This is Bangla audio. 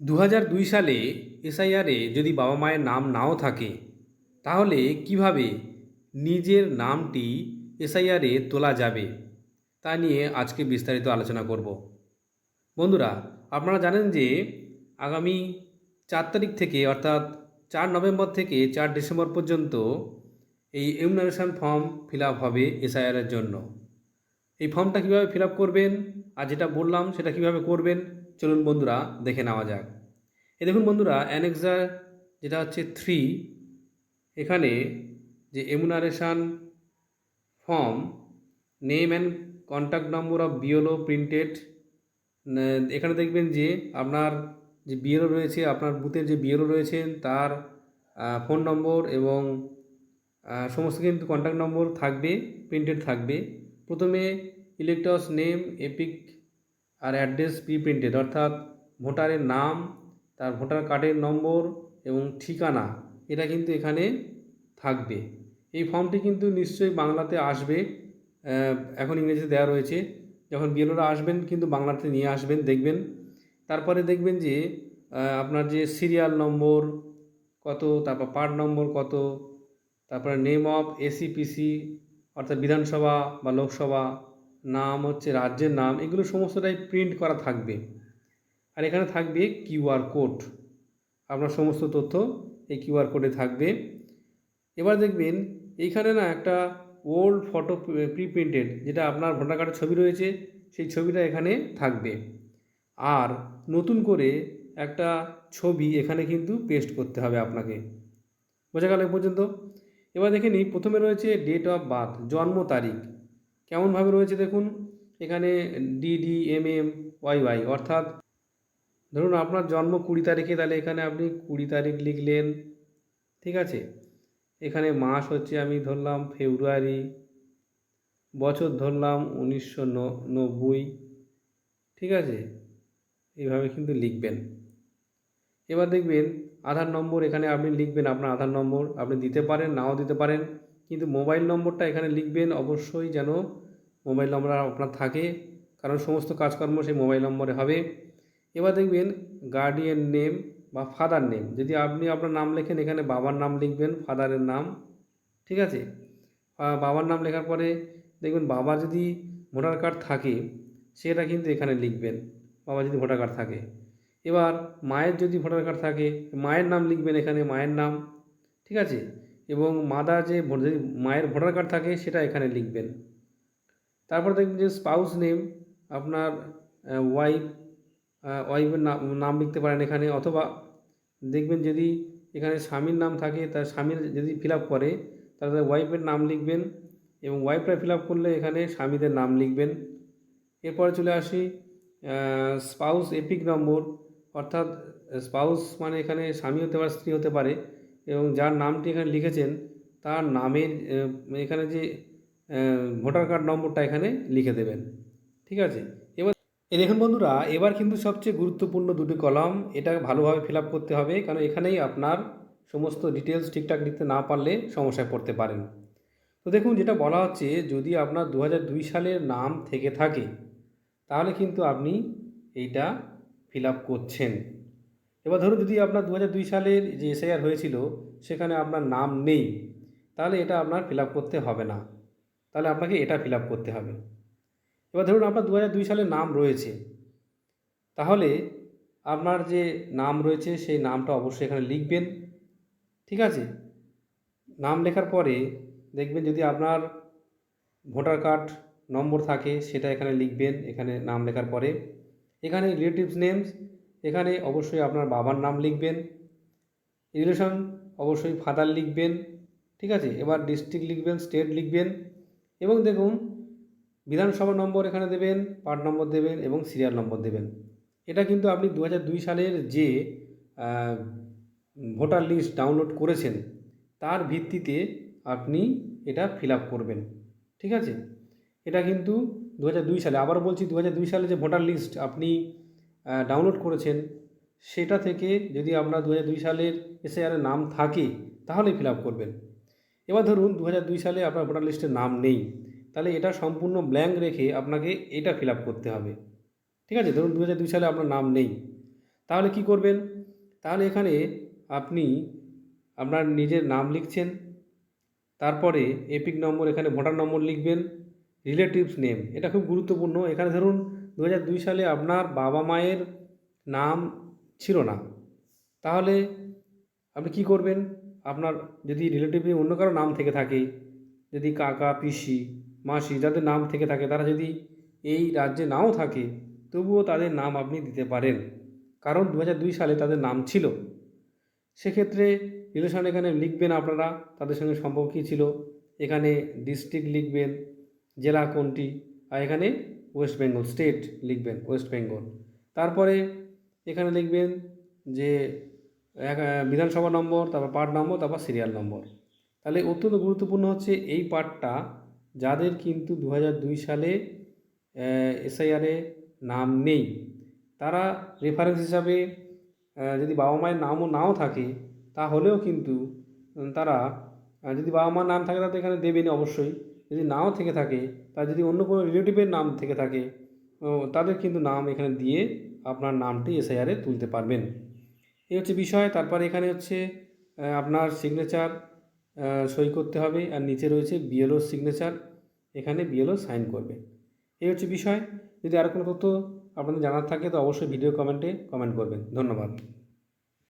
দু দুই সালে এসআইআরে যদি বাবা মায়ের নাম নাও থাকে, তাহলে কীভাবে নিজের নামটি এসআইআরে তোলা যাবে, তা নিয়ে আজকে বিস্তারিত আলোচনা করব। বন্ধুরা, আপনারা জানেন যে আগামী চার তারিখ থেকে, অর্থাৎ চার নভেম্বর থেকে চার ডিসেম্বর পর্যন্ত এই এমুনারেশন ফর্ম ফিল হবে এসআইআরের জন্য। এই ফর্মটা কীভাবে ফিল করবেন, আর যেটা বললাম সেটা কীভাবে করবেন চলুন বন্ধুরা দেখে নেওয়া যাক। এ দেখুন বন্ধুরা, অ্যানেক্সা যেটা হচ্ছে থ্রি এখানে যে enumeration form, name and contact number of below printed এখানে দেখবেন যে আপনার যে বিএলও রয়েছে, আপনার বুথের যে বিএলও রয়েছেন তার ফোন নম্বর এবং সমস্ত কিন্তু কন্ট্যাক্ট নম্বর থাকবে, প্রিন্টেড থাকবে। প্রথমে ইলেকট্রস নেম, এপিক আর অ্যাড্রেস প্রি প্রিন্টেড অর্থাৎ ভোটারের নাম, তার ভোটার কার্ডের নম্বর এবং ঠিকানা, এটা কিন্তু এখানে থাকবে। এই ফর্মটি কিন্তু নিশ্চয়ই বাংলাতে আসবে এখন ইংরেজিতে দেওয়া রয়েছে। যখন বিএলওরা আসবেন, কিন্তু বাংলাতে নিয়ে আসবেন, দেখবেন। তারপরে দেখবেন যে আপনার যে সিরিয়াল নম্বর কত, তারপর পার্ট নম্বর কত, তারপরে নেম অফ এসিপিসি, অর্থাৎ বিধানসভা বা লোকসভা নাম হচ্ছে, রাজ্যের নাম, এগুলো সমস্তটাই প্রিন্ট করা থাকবে। আর এখানে থাকবে কিউআর কোড। আপনার সমস্ত তথ্য এই কিউআর কোডে থাকবে। এবার দেখবেন, এইখানে না একটা ওল্ড ফটো প্রি প্রিন্টেড যেটা আপনার ভোটার কার্ডের ছবি রয়েছে, সেই ছবিটা এখানে থাকবে। আর নতুন করে একটা ছবি এখানে কিন্তু পেস্ট করতে হবে আপনাকে। বোঝা গেল পর্যন্ত? এবার দেখে নিই, প্রথমে রয়েছে ডেট অফ বার্থ জন্ম তারিখ। কেমনভাবে রয়েছে দেখুন? এখানে DD M M Y Y অর্থাৎ ধরুন আপনার জন্ম কুড়ি তারিখে, তাহলে এখানে আপনি কুড়ি তারিখ লিখলেন, ঠিক আছে? এখানে মাস হচ্ছে আমি ধরলাম ফেব্রুয়ারি, বছর ধরলাম উনিশশো নব্বই, ঠিক আছে? এইভাবে কিন্তু লিখবেন। এবার দেখবেন আধার নম্বর এখানে আপনি লিখবেন, আপনার আধার নম্বর আপনি দিতে পারেন, নাও দিতে পারেন, কিন্তু মোবাইল নম্বরটা এখানে লিখবেন অবশ্যই যেন মোবাইল নম্বর আপনার থাকে, কারণ সমস্ত কাজকর্ম সেই মোবাইল নম্বরে হবে। এবার দেখবেন গার্ডিয়ান নেম বা ফাদার নেম যদি আপনি আপনার নাম লেখেন, এখানে বাবার নাম লিখবেন ফাদারের নাম, ঠিক আছে? বাবার নাম লেখার পরে দেখবেন বাবা যদি ভোটার কার্ড থাকে, সেটা কিন্তু এখানে লিখবেন, বাবা যদি ভোটার কার্ড থাকে। এবার মায়ের যদি ভোটার কার্ড থাকে, মায়ের নাম লিখবেন এখানে, মায়ের নাম, ঠিক আছে? এবং মাদার যে মায়ের ভোটার কার্ড থাকে, সেটা এখানে লিখবেন। তারপর দেখবেন যে স্পাউস নেম আপনার ওয়াইফ ওয়াইফের নাম লিখতে পারেন এখানে, অথবা দেখবেন যদি এখানে স্বামীর নাম থাকে তার স্বামীর যদি ফিল আপ করে, তাহলে ওয়াইফের নাম লিখবেন এবং ওয়াইফরা ফিল আপ করলে এখানে স্বামীদের নাম লিখবেন। এরপরে চলে আসি স্পাউস এপিক নম্বর অর্থাৎ স্পাউস মানে এখানে স্বামী হতে পারে, স্ত্রী হতে পারে, এবং যার নামটি এখানে লিখেছেন, তার নামের এখানে যে ভোটার কার্ড নম্বরটা এখানে লিখে দেবেন। ঠিক আছে? এবার এ দেখুন বন্ধুরা, এবার কিন্তু সবচেয়ে গুরুত্বপূর্ণ দুটি কলাম, এটা ভালোভাবে ফিল করতে হবে, কারণ এখানেই আপনার সমস্ত ডিটেলস ঠিকঠাক লিখতে না পারলে সমস্যায় পড়তে পারেন। তো দেখুন, যেটা বলা হচ্ছে, যদি আপনার দু সালের নাম থেকে থাকে, তাহলে কিন্তু আপনি এইটা ফিল করছেন। এবার ধরুন, যদি আপনার দু সালের যে এসআইআর হয়েছিল, সেখানে আপনার নাম নেই, তাহলে এটা আপনার ফিল করতে হবে না। তাহলে আপনাকে এটা ফিল করতে হবে। এবার ধরুন আপনার দু সালে নাম রয়েছে। তাহলে আপনার যে নাম রয়েছে, সেই নামটা অবশ্যই এখানে লিখবেন। ঠিক আছে? নাম লেখার পরে দেখবেন যদি আপনার ভোটার কার্ড নম্বর থাকে, সেটা এখানে লিখবেন, এখানে নাম লেখার পরে। এখানে রিলেটিভস নেমস এখানে অবশ্যই আপনার বাবার নাম লিখবেন। রিলেশন অবশ্যই ফাদার লিখবেন। ঠিক আছে? এবার ডিস্ট্রিক্ট লিখবেন স্টেট লিখবেন। এবং দেখুন, বিধানসভা নম্বর এখানে দেবেন, পার্ট নম্বর দেবেন এবং সিরিয়াল নম্বর দেবেন। এটা কিন্তু আপনি দু সালের যে ভোটার লিস্ট ডাউনলোড করেছেন, তার ভিত্তিতে আপনি এটা ফিল আপ করবেন। ঠিক আছে? এটা কিন্তু দু দুই সালে আবার বলছি দু দুই সালে যে ভোটার লিস্ট আপনি ডাউনলোড করেছেন, সেটা থেকে যদি আপনার দু দুই সালের এসে এসআইআরের নাম থাকে, তাহলে ফিল আপ করবেন। এবার ধরুন দু সালে আপনার ভোটার লিস্টে নাম নেই, তাহলে এটা সম্পূর্ণ ব্ল্যাঙ্ক রেখে আপনাকে এটা ফিল আপ করতে হবে। ঠিক আছে? ধরুন দু সালে আপনার নাম নেই, তাহলে কি করবেন? তাহলে এখানে আপনি আপনার নিজের নাম লিখছেন, তারপরে এপিক নম্বর এখানে ভোটার নম্বর লিখবেন রিলেটিভস নেম এটা খুব গুরুত্বপূর্ণ। এখানে ধরুন দু সালে আপনার বাবা মায়ের নাম ছিল না, তাহলে আপনি কি করবেন? আপনার যদি রিলেটিভে অন্য কারও নাম থেকে থাকে, যদি কাকা, পিসি, মাসি যাদের নাম থেকে থাকে, তারা যদি এই রাজ্যে নাও থাকে, তবুও তাদের নাম আপনি দিতে পারেন। কারণ দু হাজার দুই সালে তাদের নাম ছিল। সেক্ষেত্রে রিলেশন এখানে লিখবেন আপনারা, তাদের সঙ্গে সম্পর্ক কী ছিল, এখানে ডিস্ট্রিক্ট লিখবেন, জেলা কোনটি, আর এখানে ওয়েস্ট বেঙ্গল স্টেট লিখবেন ওয়েস্ট বেঙ্গল তারপরে এখানে লিখবেন যে এক বিধানসভা নম্বর, তারপর পার্ট নম্বর, তারপর সিরিয়াল নম্বর। তাহলে অত্যন্ত গুরুত্বপূর্ণ হচ্ছে এই পার্টটা, যাদের কিন্তু দু সালে এসআইআরে নাম নেই। তারা রেফারেন্স হিসাবে যদি বাবা মায়ের নামও নাও থাকে, তাহলেও কিন্তু তারা যদি বাবা মার নাম থাকে তাহলে এখানে দেবেন অবশ্যই। যদি নাও থেকে থাকে, তা যদি অন্য কোনো রিলেটিভের নাম থেকে থাকে তাদের কিন্তু নাম এখানে দিয়ে আপনার নামটি এসআইআরে তুলতে পারবেন। এই হচ্ছে বিষয়। তারপর এখানে হচ্ছে আপনার সিগনেচার সই করতে হবে। আর নিচে রয়েছে বিএলও সিগনেচার এখানে বিএলও সাইন করবে। এই হচ্ছে বিষয়। যদি আর কোনো তথ্য আপনাদের জানার থাকে, তো অবশ্যই ভিডিও কমেন্টে কমেন্ট করবেন। ধন্যবাদ।